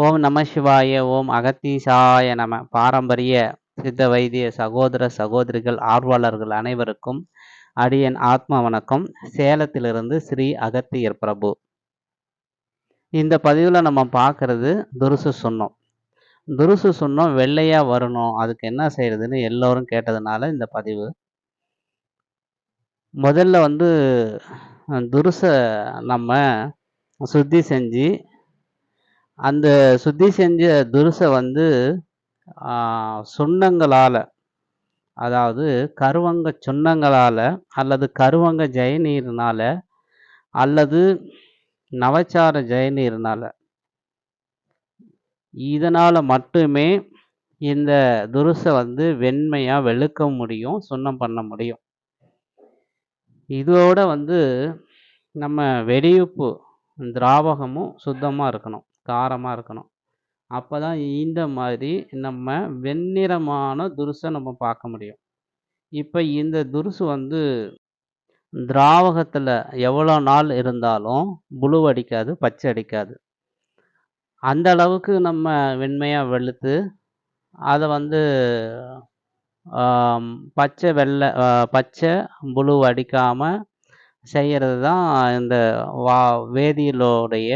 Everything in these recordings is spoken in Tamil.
ஓம் நம சிவாய ஓம் அகத்தீசாய நம. பாரம்பரிய சித்த வைத்திய சகோதர சகோதரிகள் ஆர்வலர்கள் அனைவருக்கும் அடியன் ஆத்ம வணக்கம். சேலத்திலிருந்து ஸ்ரீ அகத்தியர் பிரபு. இந்த பதிவில் நம்ம பார்க்கறது துருசு சுண்ணம். துருசு சுண்ணம் வெள்ளையாக வரணும். அதுக்கு என்ன செய்யறதுன்னு எல்லோரும் கேட்டதுனால இந்த பதிவு. முதல்ல வந்து துருசை நம்ம சுத்தி செஞ்சு அந்த சுத்தி செஞ்ச துருசை வந்து சுண்ணங்களால் அதாவது கருவங்க சுண்ணங்களால் அல்லது கருவங்க ஜெயநீர்னால் அல்லது நவச்சார ஜெயநீர்னால். இதனால் மட்டுமே இந்த துருசை வந்து வெண்மையாக வெளுக்க முடியும் சுண்ணம் பண்ண முடியும். இதோட வந்து நம்ம வெடியுப்பு திராவகமும் சுத்தமாக இருக்கணும். காரமாக இருக்கணும். அப்போ தான் இந்த மாதிரி நம்ம வெண்ணிறமான துருசை நம்ம பார்க்க முடியும். இப்போ இந்த துருசு வந்து திராவகத்தில் எவ்வளோ நாள் இருந்தாலும் புழு அடிக்காது பச்சை அடிக்காது. அந்த அளவுக்கு நம்ம வெண்மையாக வெளுத்து அதை வந்து பச்சை வெள்ளை பச்சை புழு அடிக்காமல் செய்கிறது தான் இந்த வா வேதியியலோடைய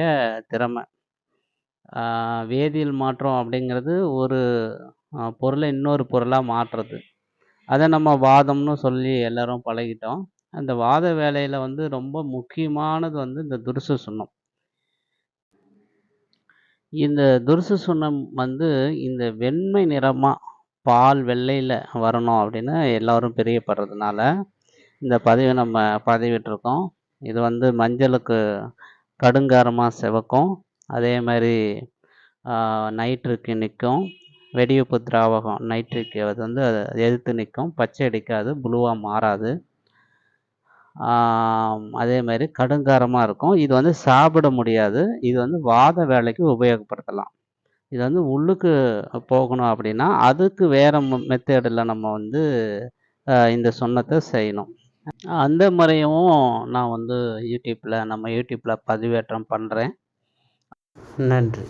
திறமை. வேதியியல் மாற்றம் அப்படிங்கிறது ஒரு பொருளை இன்னொரு பொருளாக மாற்றுறது. அதை நம்ம வாதம்னு சொல்லி எல்லோரும் பழகிட்டோம். அந்த வாத வேலையில் வந்து ரொம்ப முக்கியமானது வந்து இந்த துருசு சுண்ணம். இந்த துருசு சுண்ணம் வந்து இந்த வெண்மை நிறமாக பால் வெள்ளையில் வரணும் அப்படின்னு எல்லோரும் பிரியப்படுறதுனால இந்த பதிவை நம்ம பதிவிட்டிருக்கோம். இது வந்து மஞ்சளுக்கு கடுங்காரமாக சிவக்கும். அதே மாதிரி நைட்ருக்கு நிற்கும் வெடியுப்பு திராவகம் நைட்ரிக் அது வந்து அதை எதிர்த்து நிற்கும் பச்சை அடிக்காது ப்ளூவாக மாறாது. அதே மாதிரி கடுங்காரமாக இருக்கும். இது வந்து சாப்பிட முடியாது. இது வந்து வாத வேலைக்கு உபயோகப்படுத்தலாம். இது வந்து உள்ளுக்கு போகணும் அப்படின்னா அதுக்கு வேறு மெத்தேடில் நம்ம வந்து இந்த சொன்னத்தை செய்யணும். அந்த முறையும் நான் வந்து யூடியூப்பில் நம்ம யூடியூப்பில் பதிவேற்றம் பண்ணுறேன் நன்றி.